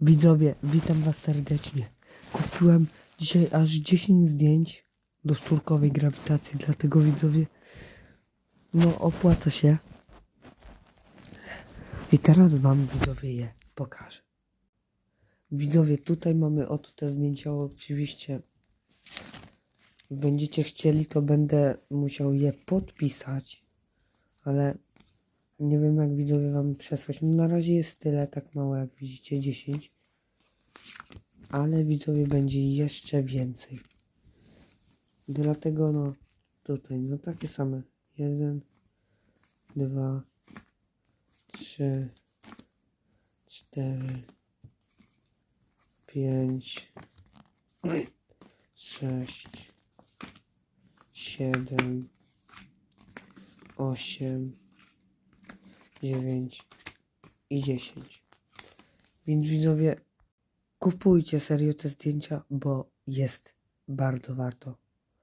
Widzowie, witam was serdecznie. Kupiłem dzisiaj aż 10 zdjęć do szczurkowej grawitacji, dlatego widzowie, no opłaca się. I teraz wam widzowie je pokażę. Widzowie, tutaj mamy oto te zdjęcia, oczywiście będziecie chcieli, to będę musiał je podpisać, ale nie wiem jak widzowie wam przesłać. No na razie jest tyle, tak mało jak widzicie, 10. Ale widzowie będzie jeszcze więcej. Dlatego no tutaj, no takie same. Jeden, dwa, trzy, cztery, pięć, sześć, siedem, osiem, dziewięć i dziesięć. Więc widzowie, kupujcie serio te zdjęcia, bo jest bardzo warto.